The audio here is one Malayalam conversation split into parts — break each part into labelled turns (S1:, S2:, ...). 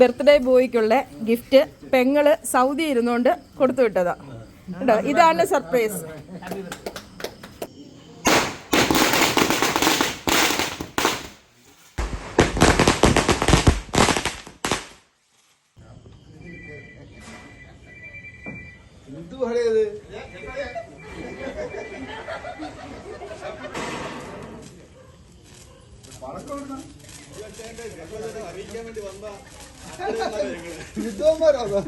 S1: ബർത്ത്ഡേ ബോയ്ക്കുള്ള ഗിഫ്റ്റ് പെങ്ങൾ സൗദി ഇരുന്നുകൊണ്ട് കൊടുത്തു വിട്ടതാ. കേട്ടോ ഇതാണ് സർപ്രൈസ്.
S2: എന്ത് പഴയത് വിദ്വാന്മാരാണോ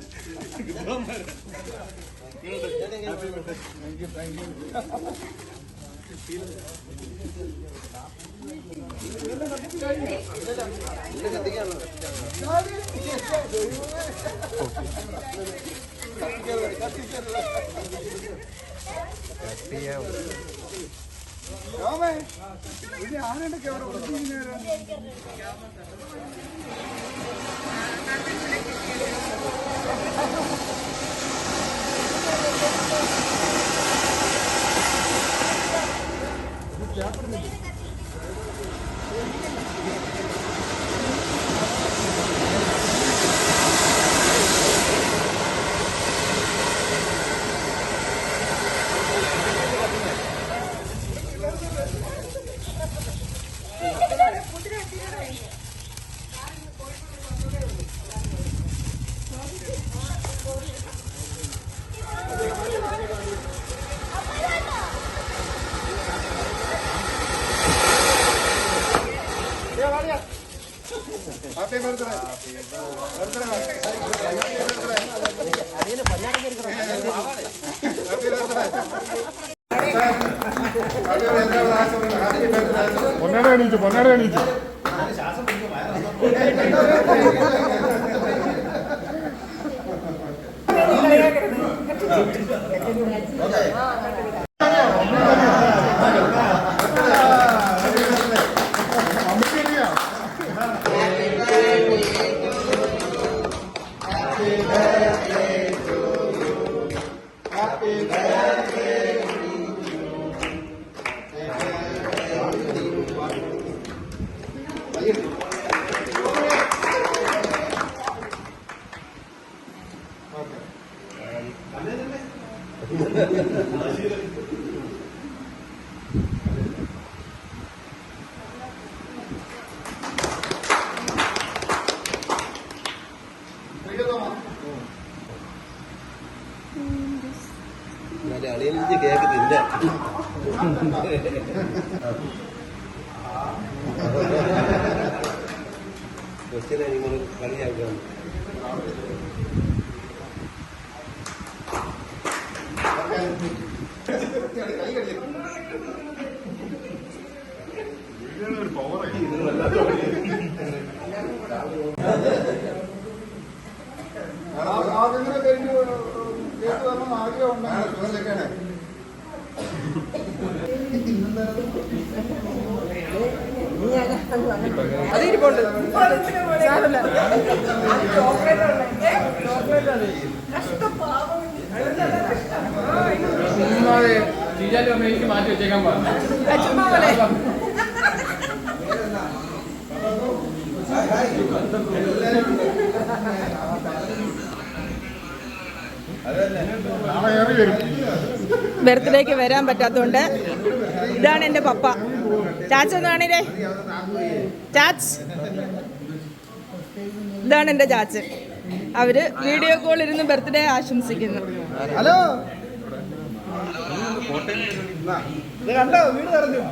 S2: രാമേ ഇത് ആനണ്ടൊക്കെ അവിടെ ഒളിച്ചിരിക്കുന്നവരാ happy birthday birthday happy birthday
S3: പൊന്നാട എണീച്ചു പൊന്നാട എണീച്ചു
S2: അളിയനിച്ച് കേക്ക് തിന്ന. കൊച്ചിനെ നിങ്ങൾ കളിയാക്കാൻ
S3: ആഗ്രഹം കഴിഞ്ഞു കേക്ക് വരണം ആഗ്രഹമുണ്ട്
S1: അതിരിപ്പുണ്ട്. സാരമില്ല.
S4: എനിക്ക് മാറ്റി വെച്ചേക്കാൻ പറഞ്ഞു
S1: ബർത്ത്ഡേക്ക് വരാൻ പറ്റാത്തതുകൊണ്ട് ഇതാണ് എന്റെ പപ്പ. ചാച്ച ഒന്ന് ചാച്ച്. ഇതാണ് എന്റെ ചാച്ച് അവർ വീഡിയോ കോൾ ഇരുന്ന് ബർത്ത്ഡേ ആശംസിക്കുന്നു.
S2: ഹലോ. കണ്ടോ? വീട് നിറഞ്ഞു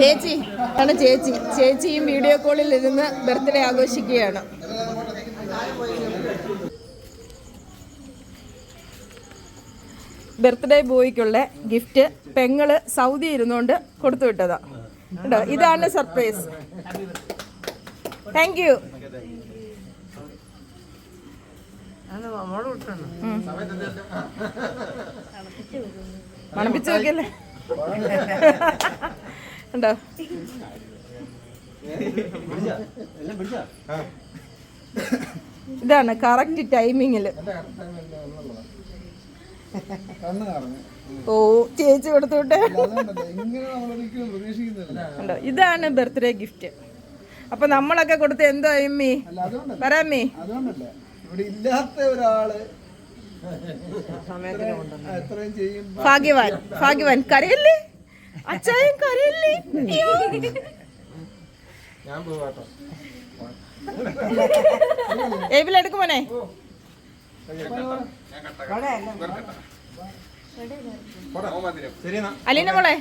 S1: ചേച്ചി ആണ്. ചേച്ചി ചേച്ചിയും വീഡിയോ കോളിൽ ഇരുന്ന് ബർത്ത്ഡേ ആഘോഷിക്കുകയാണ്. ബർത്ത്ഡേ ബോയ്ക്കുള്ള ഗിഫ്റ്റ് പെങ്ങൾ സൗദി ഇരുന്നുകൊണ്ട് കൊടുത്തു വിട്ടതാ. കേട്ടോ ഇതാണ് സർപ്രൈസ് താങ്ക് യു മണപ്പിച്ച് നോക്കിയല്ലേ ഉണ്ടോ? ഇതാണ് കറക്റ്റ് ടൈമിങ്ങിൽ ഓ ചേച്ചി
S2: കൊടുത്തോട്ടെ
S1: ഉണ്ടോ? ഇതാണ് ബർത്ത്ഡേ ഗിഫ്റ്റ് അപ്പൊ നമ്മളൊക്കെ കൊടുത്ത് എന്തോ എമ്മി പറയാമ്മി
S2: ഇവിടെ ഇല്ലാത്ത ഒരാൾ ചെയ്യുമ്പോ
S1: ഭാഗ്യവാൻ ഭാഗ്യവാൻ. കരയല്ലേ? അച്ചായൻ കരയല്ലേ.
S3: ഞാൻ പോവാട്ടോ.
S1: ഏബിലെടുക്ക് മോനെ. അലീന മോളെ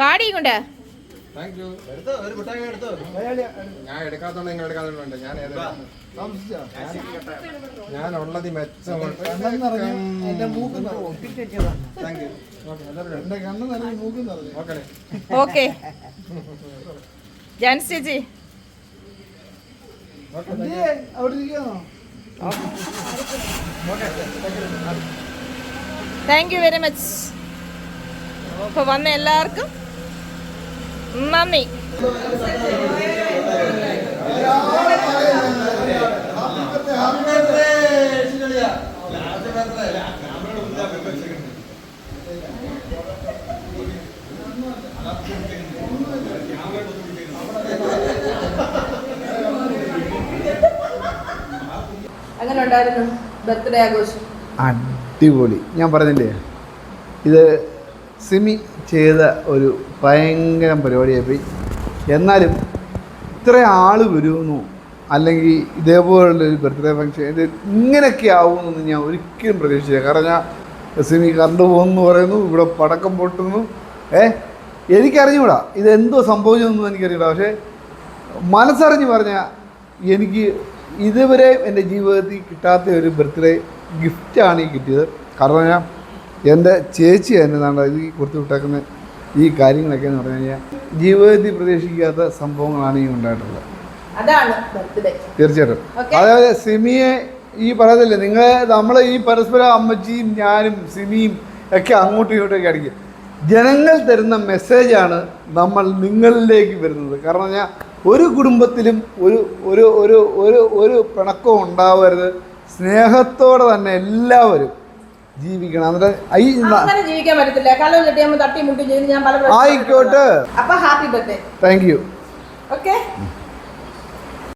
S1: വാടി കൊണ്ട്
S3: താങ്ക് യു
S2: എടുത്തോ ഒരു മുട്ടായി എടുത്തോ?
S3: ഞാൻ എടുക്കാത്തോണ്ട് നിങ്ങൾ എടുക്കാത്തോണ്ട് ഞാൻ ഞാൻ ഉള്ളത് മെച്ചമുണ്ട്
S2: എന്റെ കണ്ണ് നിറഞ്ഞു മൂക്ക് നിറഞ്ഞു.
S3: ഓക്കെ
S1: ജാൻസ് ചേച്ചി
S2: എന്തിയെ? അവിടെ ഇരിക്കാണോ
S1: താങ്ക് യു വെരി മച്ച് അപ്പോൾ വന്ന എല്ലാവർക്കും നന്ദി അങ്ങനെ ഉണ്ടായിരുന്നു ബർത്ത്ഡേ ആഘോഷം?
S2: അടിപൊളി. ഞാൻ പറഞ്ഞില്ലേ? ഇത് സിമി ചെയ്ത ഒരു ഭയങ്കര പരിപാടിയായി എന്നാലും ഇത്ര ആൾ വരുമെന്നു അല്ലെങ്കിൽ ഇതേപോലുള്ള ഒരു ബർത്ത്ഡേ ഫംഗ്ഷൻ ഇത് ഇങ്ങനെയൊക്കെ ആവുമെന്നൊന്നും ഞാൻ ഒരിക്കലും പ്രതീക്ഷിച്ചില്ല. കാരണം ഞാൻ സിമി കറണ്ട് പോകുന്നു പറയുന്നു ഇവിടെ പടക്കം പൊട്ടുന്നു. ഏ എനിക്കറിഞ്ഞൂടാ ഇതെന്തോ സംഭവിച്ചതെന്നും എനിക്കറിഞ്ഞൂടാ. പക്ഷേ മനസ്സറിഞ്ഞ് പറഞ്ഞാൽ എനിക്ക് ഇതുവരെ എന്റെ ജീവിതത്തിൽ കിട്ടാത്ത ഒരു ബർത്ത്ഡേ ഗിഫ്റ്റാണ് ഈ കിട്ടിയത്. കാരണം ഞാൻ എന്റെ ചേച്ചി തന്നെ നാണ്ട ഈ കൊടുത്തു വിട്ടേക്കുന്ന ഈ കാര്യങ്ങളൊക്കെ എന്ന് പറഞ്ഞു കഴിഞ്ഞാൽ ജീവിതത്തിൽ പ്രതീക്ഷിക്കാത്ത സംഭവങ്ങളാണ് ഈ ഉണ്ടായിട്ടുള്ളത്. തീർച്ചയായിട്ടും. അതായത് സിമിയെ ഈ പറയത്തില്ലേ നിങ്ങൾ നമ്മൾ ഈ പരസ്പരം അമ്മച്ചിയും ഞാനും സിമിയും ഒക്കെ അങ്ങോട്ടും ഇങ്ങോട്ടും അടിക്കും. ജനങ്ങൾ തരുന്ന മെസ്സേജാണ് നമ്മൾ നിങ്ങളിലേക്ക് വരുന്നത്. കാരണം ഞാൻ ഒരു കുടുംബത്തിലും ഒരു ഒരു ഒരു ഒരു ഒരു പിണക്കവും ഉണ്ടാവരുത്. സ്നേഹത്തോടെ തന്നെ എല്ലാവരും ജീവിക്കണം. എന്നിട്ട് ഈ
S1: അങ്ങനെ ജീവിക്കാൻ പറ്റത്തില്ല. തട്ടി മുട്ടി ഞാൻ പല പ്രാവശ്യം
S2: ആയിക്കോട്ടെ.
S1: അപ്പൊ happy birthday.
S2: Thank you
S1: okay